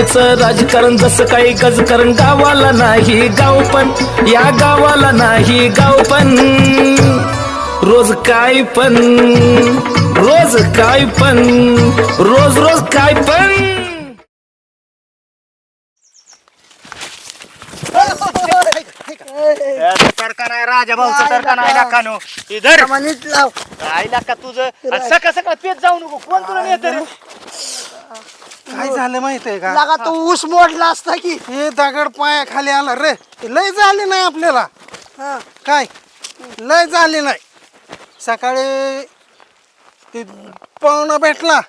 गावचं राजकारण जसं काही गजकारण गावाला नाही गाव पण. या गावाला नाही गाव पण. रोज काय पण. रोज काय पण. रोज रोज काय पण. राजा भाऊचं सरकार आहे नकानो इधर. नीट लाव आईला का? तुझं? सकाळ जाऊ नको. कोण तुला नेत रे? काय झालं माहीत आहे का? लागा तू ऊस मोडला असता की. हे दगड पाया खाली आला. रे ते लय झाले नाही आपल्याला. हा. काय? लय झाले नाही. सकाळी ते पाहुणा भेटला.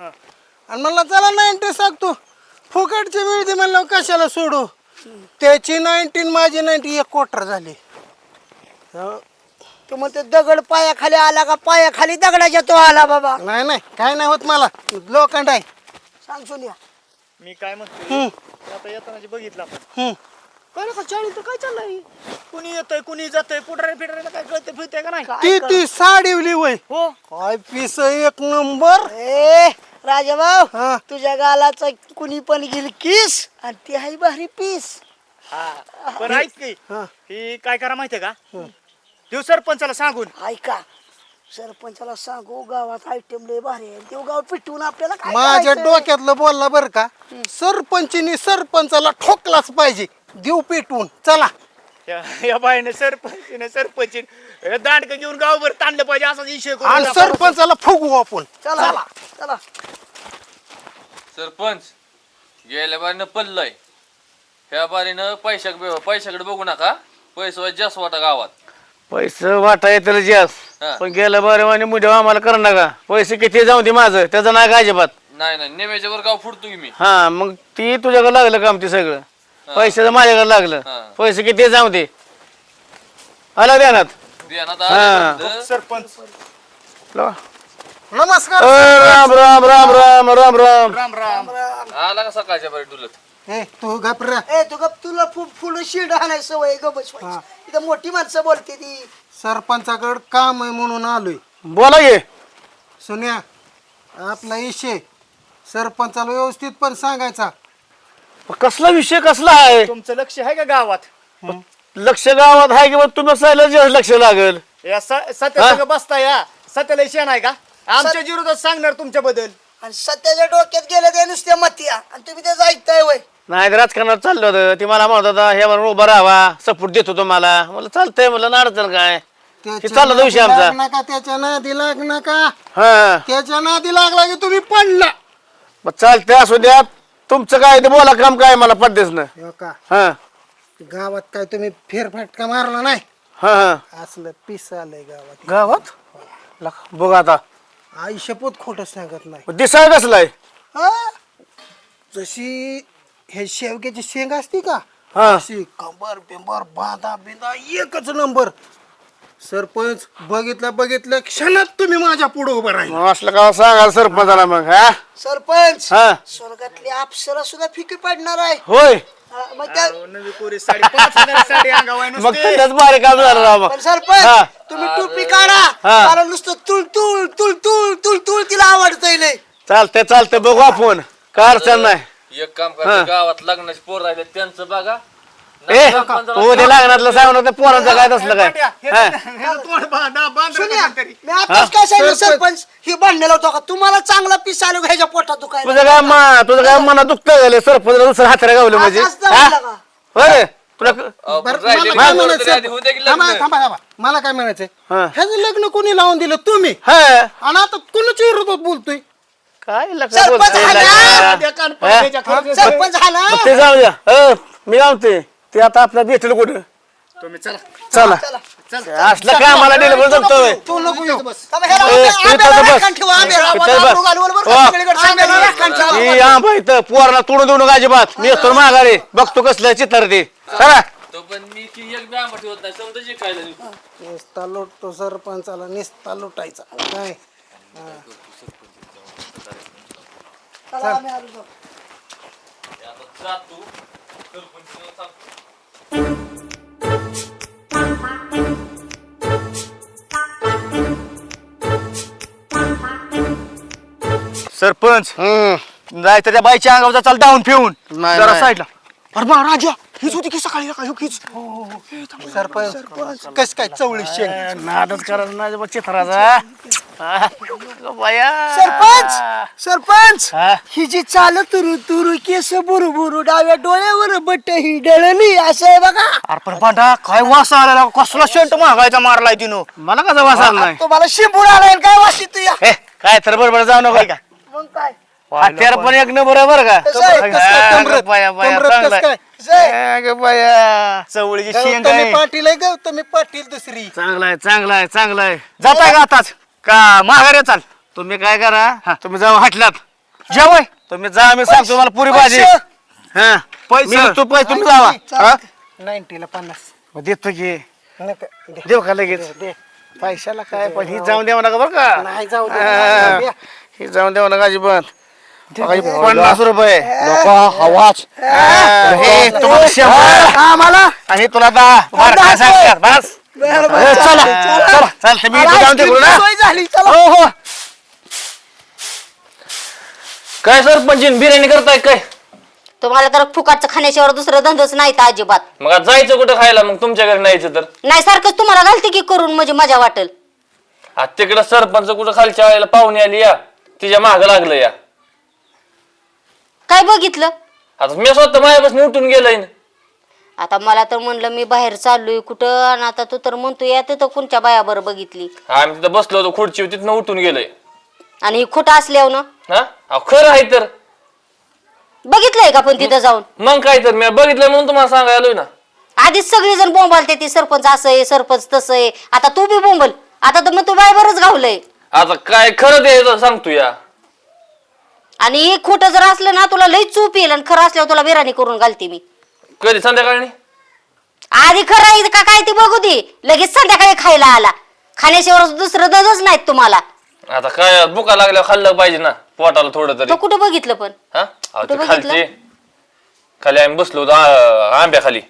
आणि म्हणला चला नाईन्टी सांगतो फुकटची मिळते म्हणलं कशाला सोडू? त्याची नाईन्टीन माझी नाईन्टी एक क्वार्टर झाली. तू म्हणते दगड पायाखाली आला का? पायाखाली दगडाच्या तो आला बाबा. नाही नाही काय नाही होत मला. लोखंड आहे. सांग सोनिया. मी काय म्हणतो हम्म, आता येताना बघितलं आपण. हम्म. काय का चाळी तर काय चाललंय? कुणी येतंय कुणी जातंय पुढारी फिडारीला काय कळते फिरते का नाही? ती ती साडीवली वय? हो. काय पिस एक नंबर? ए राजाभाऊ हा. तुझ्या गालाचा कुणी पण गेली किस आणि ती आहे भारी पीस. हा. पण ऐक की हा. ही काय करा माहितीये का? देव सरपंचाला सांगून. ऐका सरपंचाला सांगू गावात आयटम लय भारी आहे. देव गाव पिटवून आपल्याला काय माझ्या? डोक्यातलं बोलला बर का सरपंचीनी सरपंचाला ठोकलाच पाहिजे. देव पेटवून. चला. या या बाईने सरपंचीने सरपंच दांडक घेऊन गावभर ताणलं पाहिजे असा विषय आणि सरपंचाला फुगू आपण. चला चला. सरपंच गेल्या बारीनं पडलंय. ह्या बारीनं पैशा पैशाकडे बघू नका. पैसा जास्त वाटा गावात. पैसे वाटा येतील जास हा. पण गेलं बरं आणि मुद्दे आम्हाला कर नका. पैसे किती जाऊ दे माझं. त्याचं नाही का अजिबात? नाही नाही. नेम्याच्या वर गाव फुटतो की मी. हा मग ती तुझ्याकडे लागलं काम ते सगळं? पैशाचं माझ्याकडे लागलं. हा. पैसे किती जाऊ दे. आला ध्यानात. ध्यानात हा. आलं म्हणलं, सरपंच. लो. नमस्कार. अ, राम राम राम राम राम राम. राम राम. आला का सकाळच्या बारी डुलत? हे तू घाबऱ्या ए तू गप तुला फु- फुलं शिड आणाय सवय ग बसवायची. इथं मोठी माणसं बोलते ती. सरपंचाकडे काम आहे म्हणून आलोय. बोला ये सुन्या आपला इशे सरपंचाला व्यवस्थित पण सांगायचा. कसला विषय कसला आहे? तुमचं लक्ष आहे का गावात? लक्ष गावात आहे की मग तुम्ही सायला लक्ष लागल. या सत्या सगळं बसता या सत्याला शेण आहे का? आमच्या विरोधात सांगणार तुमच्या बद्दल आणि सध्याच्या डोक्यात गेलं ते नुसत्या मतिया आणि तुम्ही ते ऐकताय वय. नाही तर राजकारणात चाललं होतं. ती मला म्हणत होता हे म्हणून उभा राहावा सपोर्ट देतो तुम्हाला. मला चालतंय. म्हणलं ना अडचण काय? हे चालला होता विषय आमचा. नका त्याच्या नादी लाग नका हा. त्याच्या नादी लागला की तुम्ही पडला. मग चालतंय असू द्या. तुमचं काय ते बोला काम काय मला पडतेच ना. हो का? हा. गावात काय तुम्ही फेरफटका मारला नाही? हा हा. असलं पिस आलंय गावात. गावात? लका, बघ आता. आई शपथ खोट सांगत नाही. दिसाय कसलाय हा? जशी हे शेवग्याची शेंग असती का? हा. अशी कंबर बिंबर बांधा बिंदा एकच नंबर. सरपंच बघितल्या बघितल्या क्षणात तुम्ही माझ्या पुढे उभं राहील. मग असलं का सांगाल सरपंचाला मग हा? सरपंच हा. स्वर्गातली अप्सरा सुद्धा फिकी पडणार आहे. होय. हा, मग त्या नवी कोरी साडी पाच हजार साडी अंगावर आहे मग नुसती. त्याच्याच काम झालं मग. पण सरपंच हा. तुम्ही टोपी काढा. हा. मला नुसतं तुळ तुळ तुळ तुळ तुळ तुळ तिला आवडतंय लय. चालतंय चालतंय बघू आपण. काय अडचण नाही. एक काम करा गावात लग्नाची पोर राहिले त्यांचं बघा. ए उद्या लागणारलं सांगणार त्या पोरांचं काय तसलं काय? हे हा. सुन्या मी आताच सांगितलं सरपंच. ही भांडण होतो का? तुम्हाला चांगला पीस आलो ह्याच्या पोटात दुखायला? तुझं काय मा तुझं काय मना दुखतं झालं सरपंच दुसरं हातऱ्या गावलं म्हणजे? का? तुला क- बरं, राहिले मला काय पोरं म्हणायचं आधी होऊ दे की थांबा लग्न. थांबा थांबा. मला काय म्हणायचंय? हा. ह्याचं लग्न कोणी लावून दिलं? तुम्ही? हा. आणि आता कुणाच्या विरोधात बोलतोय? काय लका सरपंच बोलतोय? झाला. लका? त्या कानपडद्याच्या खाली- सरपंच झाला मग ते जाऊ द्या. अ, मी जाऊते ते आता आपला भेटेल कुठं? तुम्ही चला. चला. चला असलं काय मला पण जमतोय? तू नको येऊ. थांबा, ह्याला ए, आंब्या- इथं आंब्याला बस. राखण ठेवा, आंब्याला. इथं आंब्याला बस. घालून बरं वा. का, सगळीकडे आंब्याला राखण ठेवा. ही आंबा इथं पोराला तोडून देऊ नका अजिबात. मी येतो माघारी. बघतो कसलं चित्र ते. चला. तो पण मी ती एक बी आंबा ठेवत नाही समजा जे खायला नाही. निस्ता लुटतो सरपंचाला निस्ता लुटायचा. काय? चला, आम्ही आलो जाऊ. आता जा तू. सरपंचाला सांग. सरपंच हम्म नाही तर त्या बाईच्या अंगावर चाल डाऊन फिरून. नाही, जरा नाही. साईडला अरे बा राजा हीच होती की सकाळी का हीच सरपंच कस काय चवळी शेंग? नादच करायचं नाही चित्राचा. हा, सरपंच सरपंच हा? ही जी चाल तुरु तुरु केस बुरु बुरु डाव्या डोळ्यावर बट्ट ही डळली असं आहे बघा. अरे पण भांडा काय वास आला कसला शेंट मागायचा मारलाय तिनं? मला कसा वास आला नाही? तुम्हाला शिंपून आलाय आणि काय वाशी तू या हे, काय तर बरोबर जाऊ नको का मग काय? हत्यार पण एक नंबर आहे बरं का? कसं आहे? कसं काय? कसं? कसं आहे? बाया. चवळीची शेंग गौतमी आहे. पाटील आहे गौतमी पाटील दुसरी. चांगलं आहे चांगलं आहे चांगलं आहे. जाताय का आताच? का माघारी चाल. तुम्ही काय करा तुम्ही जाऊ हटलात. जेवाय. तुम्ही जा मी सांगतो तुम्हाला पुरी भाजी. हा. पैसे. तू पैसे तुम्ही जावा. हा? नाईन्टीला पन्नास. मग देतो की. नका, दे. देऊ का लगेच? पैशाला काय पण ही जाऊन द्यावं नका बरं का. नाही जाऊ दे, हा. दे. ही जाऊन द्यावं नका अजिबात. ही पन्नास रुपये. आवाज. हा, हे. तुम्हाला शंभर. आम्हाला? आणि तुला दहा. बरं काय सांगतात? बस. बरं, बरं, हे, चला. चला. चला चालतं मी मला इथं जाऊन आईस्क्रीमची तिकडून हा. सोय झाली चला. हो हो. काय सरपंच बिर्याणी करताय काय? तुम्हाला तर फुकाटचं खाण्याशिवाय दुसरं धंदच नाही तर अजिबात. मग आता जायचं कुठं खायला? मग तुमच्या घरी न्यायचं तर. नाही सारखंच तुम्हाला घालते की करून म्हणजे मजा वाटेल. आता तिकडं सरपंच कुठं खालच्या वेळेला पाहुणे आली या. तिच्या माग लागलं या. काय बघितलं? आता मी स्वतः माझ्यापासून उठून गेलोय ना. आता मला तर म्हणलं मी बाहेर चाललोय कुठं? आणि आता तू तर म्हणतो या तर कोणच्या बायाबर बघितली? आम्ही तिथं बसलो होतो खुर्ची तिथनं उठून गेलोय. आणि ही खोटं असल्यावर ना? हा? अहो, खरं आहे तर. बघितलंय का पण तिथं जाऊन? मग काय तर मी बघितलं म्हणून तुम्हाला सांगायला आलोय ना. आधीच सगळी जण बोंबालते ती सरपंच असं आहे सरपंच तसं आहे. आता तू बी बोंबल. आता तर मग तू बायबरच गावलंय आता काय खरं द्यायचं सांगतो या. आणि हे खोटं जर असलं ना तुला लई चूप येईल आणि खरं असल्यावर तुला बिराणी करून घालते मी. कधी? संध्याकाळी आधी खरं आहे का काय ती बघू दे लगेच संध्याकाळी खायला आला. खाण्याशिवाय दुसरं दजच नाहीत तुम्हाला. आता काय बुका लागल्यावर खाल्लं पाहिजे ना पोटाला थोडं तरी. तो कुठं बघितलं पण? हा? अहो, कुठं ते बघितलं? खालचे खाली आम्ही बसलो होतो आ- आंब्याखाली.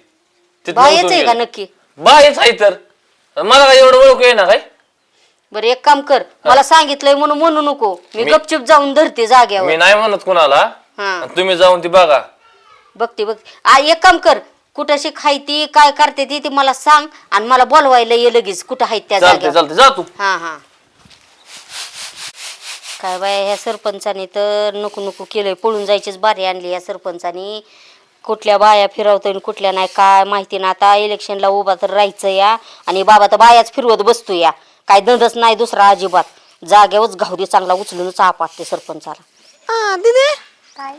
तिथनं बायच उतरून आहे का गेलो. नक्की? बायच आहे तर. मला काय एवढं ओळख आहे ना काय? बरं एक काम कर. मला सांगितलंय म्हणून म्हणू नको. मी मी- गपचूप जाऊन धरते जाग्यावर. मी नाही म्हणत कुणाला. हा. आणि तुम्ही जाऊन ती बघा. बघते बघ आ, एक काम कर कुठशी खायती काय करते ती ती मला सांग आणि मला बोलवायला ये लगेच कुठं आहेत त्या चालते जाग्यावर. चालते जा तू. हा हा. काय बाय ह्या सरपंचाने तर नको नको केलंय पळून जायचीच बारी आणली या सरपंचानी. कुठल्या बाया फिरवतोय आणि कुठल्या नाही काय माहिती ना आता इलेक्शनला उभा तर राहायचं या आणि बाबा तर बायाच फिरवत बसतो या. काय दंडच नाही दुसरा अजिबात. जाग्यावरच घावदी चांगला उचलून चापात ते सरपंचाला. हा दिदे? काय?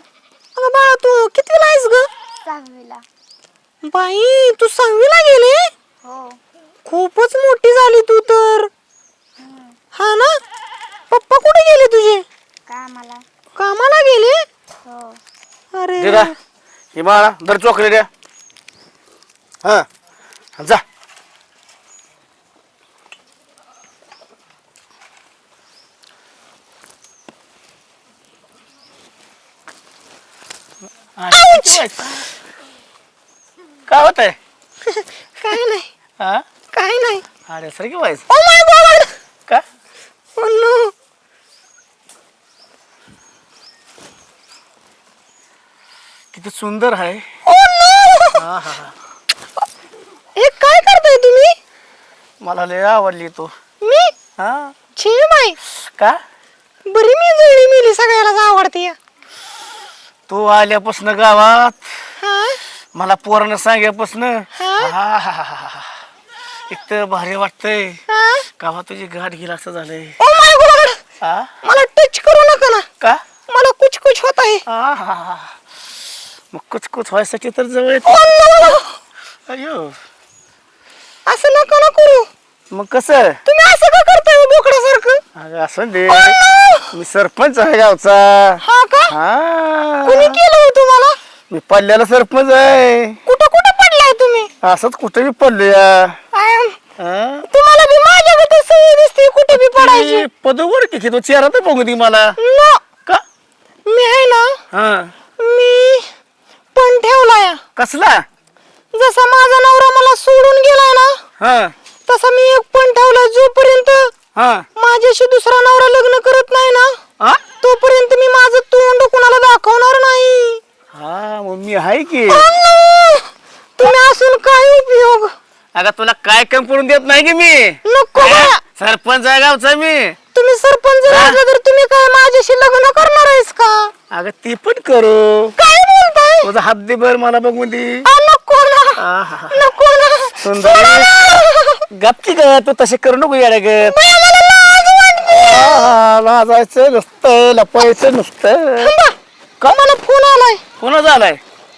अगं बाळा तू कितवीला आहेस ग? सहावीला. बाई तू सहावीला गेली? हो. खूपच मोठी झाली तू तर. हा ना? पप्पा कुठे गेले तुझे? मला कामाला गेले? हो. अरे. ही बाळा दर चोकले द्या. हा. जा. काय होत आहे काय नाही. हा? काय नाही. अरे सर की व्हायचं. ओ माय गॉड का? No. किती सुंदर आहे. Oh no. हे काय करताय तुम्ही? मला लय आवडली तू. मी? हा? छे बाई. का? बरी मी जळी मिली सगळ्यालाच आवडते या. तू आल्यापासून गावात. मला पोरानं सांग्यापासून. हा? इतकं भारी वाटतंय. गावात तुझी गाठ गेला असं झालंय. Oh my god! हा मला टच करू नका ना. का? मला कुछ कुछ होत आहे. आहा. मग कुच कुच व्हायसाठी तर जवळ येत. no. अयो असं नका ना करू. मग कसं? तुम्ही असं का करताय बोकड्यासारखं? अगं असं दे. मी सरपंच आहे गावचा. हा का? हा. कुणी केलं हो तुम्हाला? मी पडल्याला सरपंच आहे. कुठं कुठं पडलाय तुम्ही? असंच कुठे बी पडलोया. आय एम हा? तुम्हाला बी माझ्याकडे सवय दिसते कुठे बी पडायची. ती पदवर की तो चेहरा तर बघू दे मला. न! का? मी आहे ना हा. मी पण ठेवलाय. कसला? जसा माझा नवरा मला सोडून गेलाय ना हा. तसा मी एक पण ठेवलाय जोपर्यंत हा. माझ्याशी दुसरा नवरा लग्न करत नाही ना हा तोपर्यंत मी माझं तोंड कुणाला दाखवणार नाही. हा मग मी आहे की. तुम्ही असून काय उपयोग? अगं तुला काय कमी पडून देत नाही की मी? नको. सरपंच आहे गावचा मी. तुम्ही सरपंच राहिला तर तुम्ही काय माझ्याशी लग्न करणार आहेस का? अगं ती पण करू. काय बोलताय? तुझा बर मला बघून दे. आहा. नको ना. सुंदर. सोडा ना. ग तू तसे करू नको येड्यागत बाई, मला लाज वाटते. लाजायचं नुसतं लपायचं नुसतं. थांबा. का मला फोन आलाय. कोणा झालाय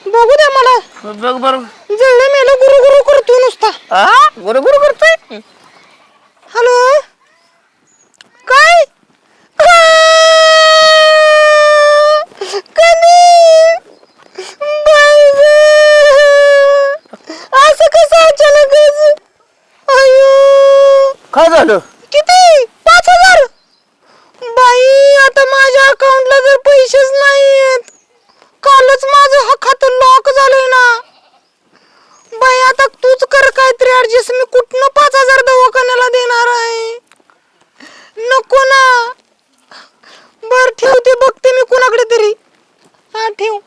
बघू द्या मला. बघ बर. जळलं मेलं गुरु गुरु करतो नुसता. गुरु गुरु करतोय? हॅलो? काय कधी बाई गं. असं कसं अचानकच अयो काय झालं? किती? पाच हजार. बाई आता माझ्या अकाउंटला जर पैसेच नाहीयेत कालच माझं हा खातं लॉक झालंय ना. बाई आता तूच कर काहीतरी ऍडजस्ट मी कुठनं पाच हजार दवाखान्याला देणार आहे? नको ना. बर ठेवते बघते मी कुणाकडे तरी. हा ठेव.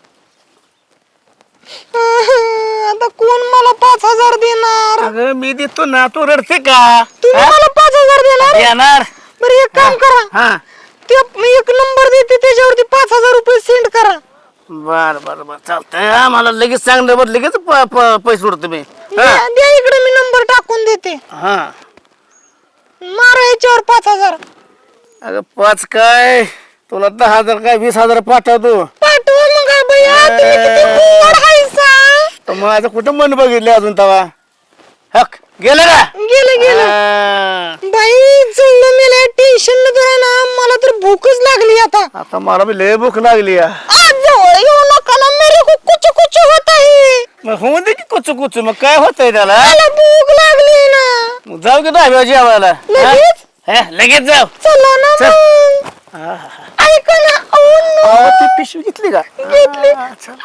आता कोण मला पाच हजार देणार? अगं मी देतो ना. तू रडते का? तुम्ही? मला पाच हजार देणार? येणार बरं एक काम करा. हा. ते मी एक नंबर देते त्याच्यावरती पाच हजार रुपये सेंड करा. बर बर बर. चालतंय. हा, मला लगेच सांगलं बरं लगेच प- प- पैसे सोडतो मी. हा. द्या द्या इकडे मी नंबर टाकून देते. हा. मारा याच्यावर पाच हजार. अगं पाच काय? तुला दहा हजार काय वीस हजार पाठवतो. पाठवा मग हा भैया तुम्ही किती गोड हायसा तर माझं कुठं मन बघितलं अजून तवा? हक गेलं का? गेलं गेलं. आता मला बी लय भूक लागली या आज जवळ येऊ नका ना मेरे को कुछ कुछ होत आहे मग होऊ दे की कुचू कुचू मग काय होतंय त्याला? मला भूक लागली ना. मग जाऊ की दहाव्या जेवायला. हा? लगेच? हा, लगेच जाऊ. चला ना चल. मग. ऐका ना अहो, नो. अहो, ती पिशवी घेतली का? घेतली.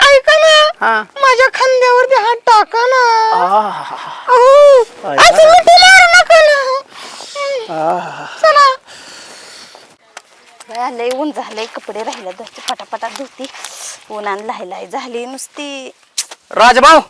ऐका ना. हा. माझ्या खांद्यावरती हात टाका ना. आह. अहो, आय, असं मिठी मारू नका ना. चला. बाया, लय ऊन झालंय कपडे राहिले धुते. पटापटा धुती उन्हान लायलाय झाली नुसती. राजभाऊ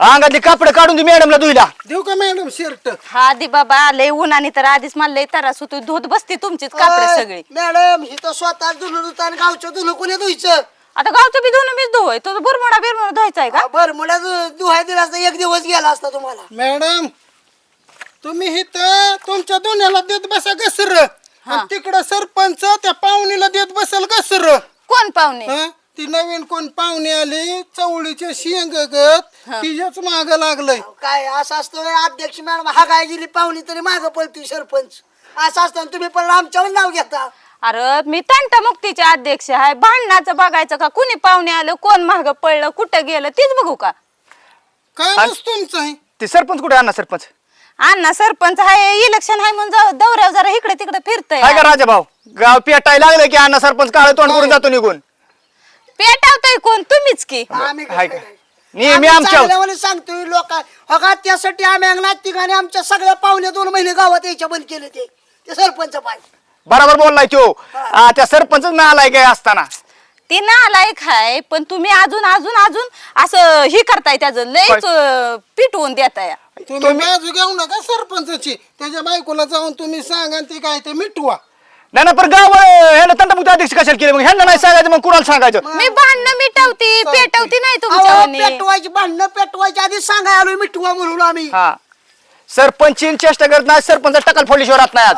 अंगातली कापड काढून तू मॅडमला धुईला देऊ का मॅडम शर्ट हा दे बाबा लय उन्हाने तर आधीच मला लय त्रास होतो धुत बसते तुमचीच कापडे सगळी. मॅडम ही तर स्वतः धुणं धुता आणि गावचं धुणं कोणी धुयचं? आता गावचं बी धुणं मीच धुवय तो बुरमोडा बिरमोडा धुवायचा आहे का? बर मुला धुवाय दिला असता एक दिवस गेला असता तुम्हाला. मॅडम तुम्ही इथं तुमच्या दोन्याला देत बसा घसर. आणि तिकडं सरपंच त्या पाहुणीला देत बसल घसर कोण पाहुणे? ती नवीन कोण पाहुणे आली? चवळीचे शेंगगत तिच्याच माग लागलंय. काय असं असतं अध्यक्ष मॅडम हा काय गेली पाहुणी तरी माग पळती सरपंच. असं असतं आणि तुम्ही पण आमच्यावर नाव घेता. अरे मी तंटा मुक्तीचे अध्यक्ष आहे. भांडणाचं बघायचं का? कुणी पाहुणे आलं कोण माग पडलं कुठं गेलं तीच बघू का? काय तुमचं आहे. ते सरपंच कुठे आणणार सरपंच? अण्णा सरपंच आहे इलेक्शन आहे म्हणून जाऊ- दौऱ्यावर जरा इकडे तिकडे फिरतय. काय का राजाभाऊ? गाव पेटाय लागलं की अण्णा सरपंच काळ तोंड करून जातो निघून? पेटावतोय कोण? तुम्हीच की. आम्ही हाय का? नेहमी आमच्या चांगल्यावानी सांगतोय लोक. का त्यासाठी आम्ही अंगणात तिघाने आमच्या सगळ्या पाहुणे दोन महिने गावात यायच्या बंद केले ते. ते सरपंच पाय बरोबर बोललाय तो. आ, त्या सरपंच ना आलाय काय असताना? ती नालायक आहे पण तुम्ही अजून अजून अजून असं हे करताय त्याचं लयच अं, पिटवून देताय. तुम्ही बाजू घेऊ नका सरपंचाची. त्याच्या बायकोला जाऊन तुम्ही सांगा आणि ती काय ते मिटवा. नाही ना पण गाव ह्यानं तंटामुक्त अध्यक्ष कशाला केले? मग ह्यांना नाही सांगायचं मग कुणाला सांगायचं? मी भांडणं मिटवती पेटवती नाही अहो, तुमच्या पेटवायची भांडणं पेटवायची आधी सांगाय आलोय मिठवा म्हणून आम्ही. हा. सरपंचीन चेष्टा करत नाही सरपंच टकल फोडल्याशिवाय राहत नाही आज.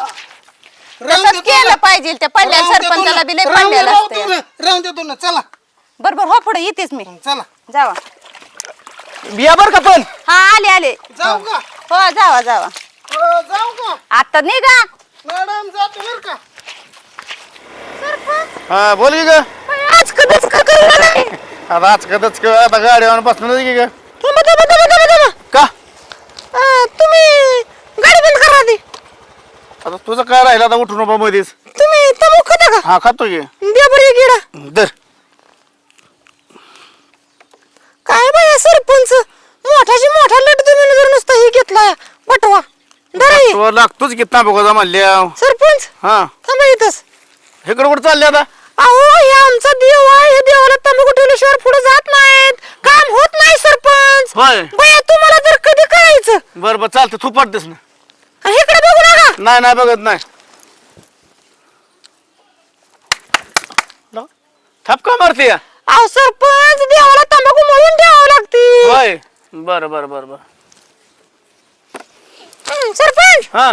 तसंच केलं पाहिजे त्या पडल्या सरपंचाला बी लय पडलेलं राहून देतो ना. चला. बरोबर हो पुढे येतेच मी. चला. जावा. बिया बर का पण? हा आले आले. जाऊ का? हो जावा जावा. हो, जाऊ का? आता निघा. मॅडम जातो बर का? हा बोल की ग. आज कधीच का नाही? आता आज कदच आता गाडीवर बसणार की ग? थांबा थांबा थांबा थांबा थांबा. का? अं, तुम्ही गाडी बंद करा आधी. आता तुझं काय राहिलं? आता उठून उभा मध्येच तुम्ही तमोक खाता का? हा खातो की. द्या बरं एक इडा दर काय बाया सरपंच? मोठाची मोठा लट तुम्ही जर नुसता ही घेतला बटवा. धरा हे. तो लागतोच की तांबाखोचा म्हणल्या. सरपंच हा. थांबा इथंच. इकडे कुठे चालले आता? अहो हे आमचा देव आहे. हे देवाला तंबाखू ठेवल्याशिवाय पुढे जात नाहीत. काम होत नाही सरपंच. होय. बया तुम्हाला तर कधी करायचं बरं बरं चालतं तू पडतेस ना. इकडे बघू नका. नाही नाही बघत नाही. थपका मारते या अहो सरपंच देवाला तंबाखू म्हणून द्यावं लागते होय. बरं बरं बरं बरं. हं, सरपंच हा.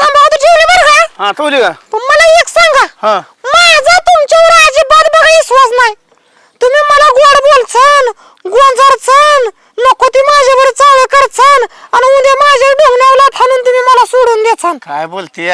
तंबाखू तर ठेवली बरं का? हा ठेवली का? पण मला एक सांगा. हा. माझा तुमच्यावर अजिबात बघा विश्वास नाही. तुम्ही मला गोड बोलसान गोंजारसान नको ती माझ्यावर चाळ करसान आणि उद्या माझ्या डोंगणावला हाणून तुम्ही मला सोडून द्यासान काय बोलते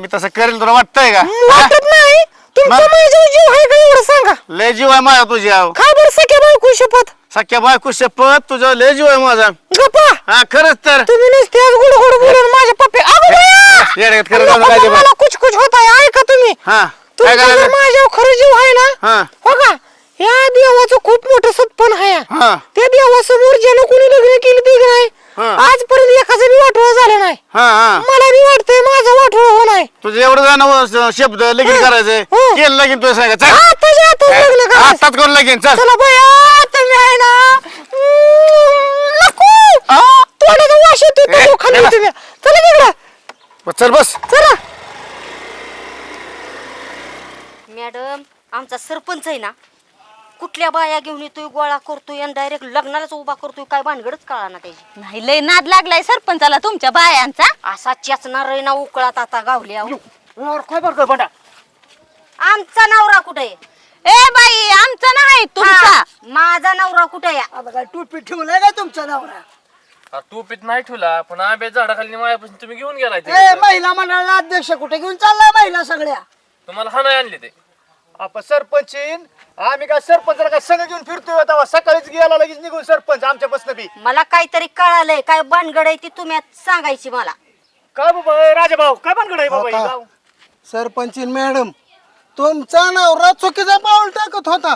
मी तसं करेल तुला वाटतंय का? वाटत नाही. तुमचा मग? माझ्या जीव आहे का एवढं सांगा. लय जीव आहे माझा तुझी आव काय बरं सख्या बायको शपथ? सख्या बायको शपथ? तुझं लय जीव आहे माझा. गप्पा. हा खरंच तर. तुम्ही नुसते आज गुड गुड बोलून माझ्या पप्पे अगो बया! येड्यात करत नका अजिबात. मला कुछ कुछ होत आहे ऐका तुम्ही. हा. काय तुमचा जर करायचं माझ्यावर खरं जीव आहे ना हा. हो का? या देवाचं खूप मोठं सत्पन आहे. हा. त्या देवासमोर ज्यानं कोणी लग्न केली ते नाही. हा. आजपर्यंत एखादं बी वाटोळ झालं नाही. हा हा. मला बी वाटतंय माझं वाटोळ हो नाही. तुझं एवढं जाणं शब्द लगीन. करायचंय. हा. केलं लगीन तुझं सांगा. चल. आताच्या आता लग्न करायचं. आताच करून लगीन. चल. चला बया तुम्ही आहे ना हम्म, नको. तोंडाचा वास येतो ए, तो खाली चला. तुम्ही चला तिकडं. चल बस. चला. मॅडम आमचा सरपंच आहे ना. कुठल्या बाया घेऊन येतोय गोळा करतोय आणि डायरेक्ट लग्नालाच उभा करतोय काय भानगडच कळा ना त्याची. नाही लय नाद लागलाय सरपंचाला तुमच्या बायांचा. असा चेचणार आहे ना उकळात आता गावल्या काय बरं बंडा आमचा नवरा कुठे आहे? ए बाई आमचा नाही तुमचा. हा, माझा नवरा कुठे आहे? आता काय टोपी ठेवलाय का तुमचा नवरा? अरे तू पित नाही ठेवला पण आंब्या झाडाखाली मायापासून तुम्ही घेऊन गेलाय ते. ए महिला मंडळाला अध्यक्ष कुठे घेऊन चाललाय महिला सगळ्या? तुम्हाला हा नाही आणले ते. आपण सरपंच येईन. आम्ही काय सरपंचाला काय संघ घेऊन फिरतोय तेव्हा? सकाळीच गेला लगेच निघून सरपंच आमच्या बसनं बी. मला काहीतरी कळालंय काय भानगड आहे ती तुम्ही सांगायची मला. काय बाबा राजा भाऊ काय भानगड आहे बाबा ही हो? गाव? सरपंचीन मॅडम. तुमचा नवरा चुकीचा पाऊल टाकत होता.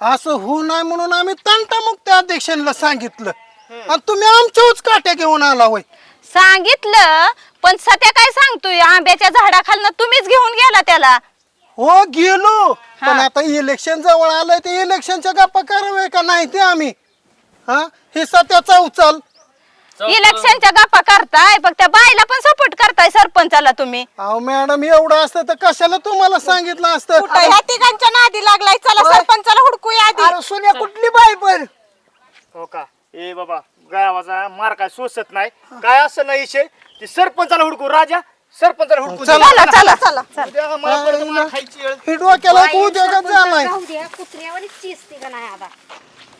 असं होऊ नये म्हणून आम्ही तंटामुक्त अध्यक्षांना सांगितलं. आणि तुम्ही आमच्याच काट्या घेऊन आला होय. सांगितलं पण सध्या काय सांगतोय? आंब्याच्या झाडाखालनं तुम्हीच घेऊन गेला त्याला. हो गेलो. पण आता इलेक्शन जवळ आलंय ते इलेक्शनच्या गप्पा करावे का? नाही ते आम्ही. हा? हे सत्याचा उचल. इलेक्शनच्या गप्पा करताय पण त्या बाईला पण सपोर्ट करताय सरपंचाला तुम्ही. अहो मॅडम एवढं असतं तर कशाला तुम्हाला सांगितलं असतं? ह्या तिघांच्या नादी लागलाय. चला सरपंचाला हुडकूया आधी. अरे सोन्या कुठली बाई पण? हो का? ए बाबा गावाचा मार काय सोसत नाही. काय असं नाही विषय? ते सरपंचाला हुडकू राजा. सरपंचाला हुडकू चला. चला चला. चला उद्या मला परत मार खायची वेळ. हे डोक्याला उद्योगात झालाय. जाऊ द्या कुत्र्यावानीच चीजते का नाही आता?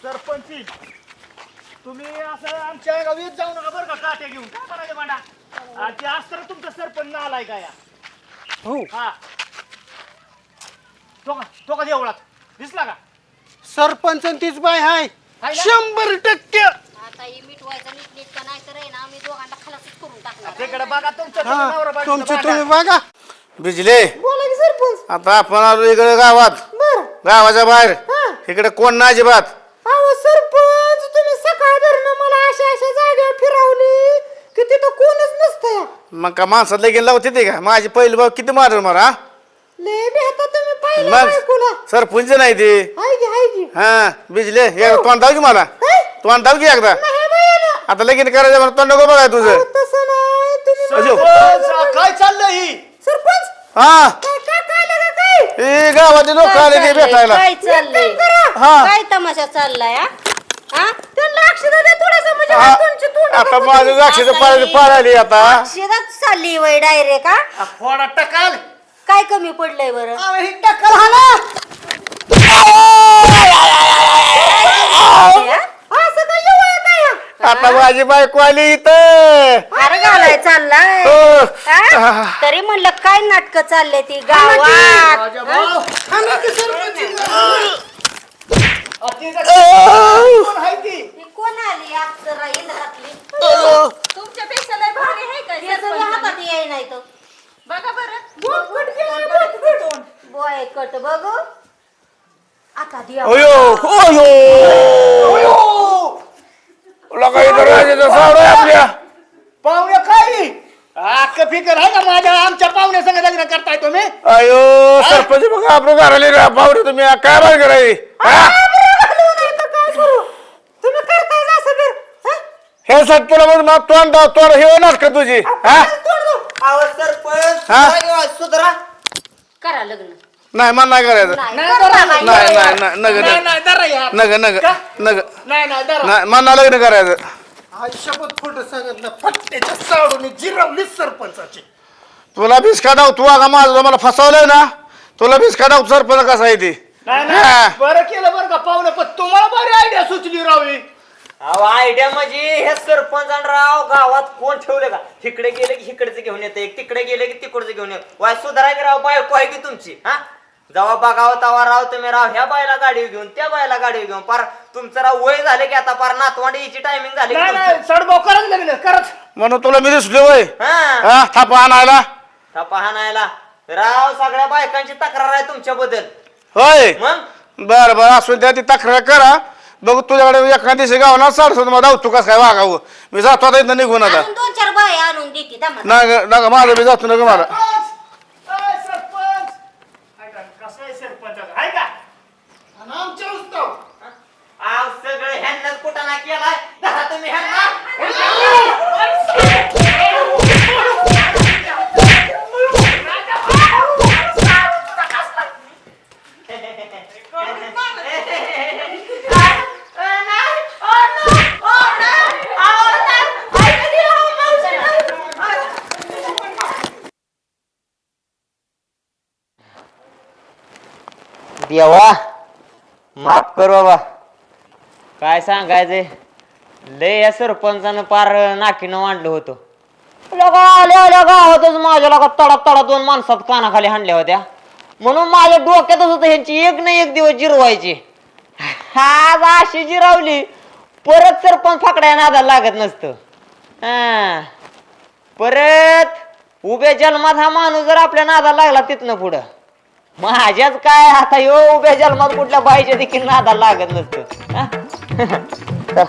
सरपंची तुम्ही असं आमच्या गावीत जाऊ नका बरं का काट्या घेऊन. काय भांडा ते तुमचा सरपंच आलाय का या? हो. हा. तो का तो का देवळात? दिसला का? सरपंच आणि तीच बाय हाय. हाय ना? शंभर टक्के. आता ही मिटवायचा नीट नीट का नाही तर आहे ना आम्ही दोघांना खलासच करून टाकणार. तिकडे बघा तुमच्या हा नवरा बायकोचं तुमचे भांडण. तुम्ही बघा. बिजले बोला की सरपंच. आता आपण आलो इकडे गावात. बर. गावाच्या बाहेर. इकडे कोण नाही अजिबात. अहो सरपंच तुम्ही सकाळ धरणं मला अशा अशा जागेवर फिरवली की तिथं कोणच नसतं मग का माणसात लगीन लावते ते का? माझी पहिली भाऊ किती मारल मला हा? लय बेहता तुम्ही पाहिलं मग बायकोला. सरपंच नाही ते. हाय हाय हा बिजले तोंड दाव की मला. तोंड दाव की एकदा आता लगीन करायचं म्हणून तोंड नको बघाय तुझं तसं नाही तुम्ही अजो. सरपंच, काय चाललंय ही सरपंच हा काय काय काय लगा काय हे गावाचे लोक आले ते भेटायला काय चाललंय हा. काय तमाशा चाललाय हा? हा त्यांना अक्षदा द्या थोडंसं म्हणजे हा. तुमची तोंड आता माझं द्राक्षाचं पाळ पाळाली आता चालली वय डायरेक्ट हा फोडा टकाल काय कमी पडलंय बरं ही टक्कल हा ना असं काय एवढं काय आता माझी बायको आली इथं. अरे घालाय चाललाय. हो. हा? तरी म्हणलं काय नाटक चाललंय ती गावात? ही? कोण आली? अप्सरा इंद्रातली तुमच्यापेक्षा लय भारी आहे का हे सगळं हातात याय नाही तर बघा बरं. बोय कट बघू. आता द्या. अयो. अयो लोका इथं राजाचा सावरा आहे आपल्या पाहुण्या काय अख्ख फिकर आहे का माझ्या आमच्या पाहुण्या संग लग्न करताय तुम्ही? अयो सरपंच बघा आपण घराले पाहुणे तुम्ही. काय बाय कराय हे? सट तुला मग मग तोंड तोंड हे होणार का तुझी? हा? हा? सुधरा. करा लग्न. नाही मला नाही करायचं. नाही, नाही. नाही नाही. नाही नग नग. नग नग नाही नाही दरा नाही मला लग्न करायचं. आयुष्यात खोटं साडून जिरवलीच सरपंचाची. तुला बिस्का डाव तू आता माझं मला फसवलंय ना तुला बिस्का डाव सरपंच कसा आहे ती? नाही हा. नाही बरं केलं बरं का पाहुणे पण तुम्हाला बरी आयडिया सुचली रावली अहो आयडिया म्हणजे हे सरपंच आणि राव गावात कोण ठेवले का? इकडे गेले की इकडचे घेऊन येते तिकडे गेले की तिकडचे घेऊन येत. वाय सुधाराय की राव बायको आहे की तुमची हा? जेव्हा बघावं तेव्हा राव तुम्ही राव ह्या बायला गाडी घेऊन त्या बायला गाडी घेऊन पार तुमचं राव वय झाले की आता पार नातवंडी याची टायमिंग झाली की नाही तुमची. करत लग्न करत म्हणून तुला मी दिसलो वय. हा. हा थापा आणायला. थापा हाणायला राव सगळ्या बायकांची तक्रार आहे तुमच्याबद्दल. होय. मग? बर बर असून त्या ती तक्रार करा. बघ तुझ्याकडे एखाद्या दिवशी गावना साडसो मला तू कसं काय वागावं. मी जातो आता इथं निघून आता. अजून दोन चार बाय आणून देते दमा. नाही ग- नाही ग, माझं मी जातो ना ग मला सरपंच अय, सरपंच ऐका, कसं आहे सरपंच आहे का आणि आमच्या उस्ताव आव सगळं ह्यांनाच कुठं केलाय धरा तुम्ही ह्यांना देवा. माफ कर बाबा. काय सांगायचंय? लय या सरपंचानं पार नाकीनं मांडलं होतं. लगा आल्या गावातच माझ्या लगा तडा तडा दोन माणसात कानाखाली हाणल्या होत्या. म्हणून माझ्या डोक्यातच होतं ह्यांची एक ना एक दिवस जिरवायची. आज अशी जिरवली. परत सरपंच फाकड्या नादाला लागत नसतं. हा. परत उभ्या जन्मात हा माणूस जर आपल्या नादाला लागला तिथनं पुढं. माझ्याच काय आता यो उभ्या जन्मात कुठल्या बाईच्या देखील नादा लागत नसत. आता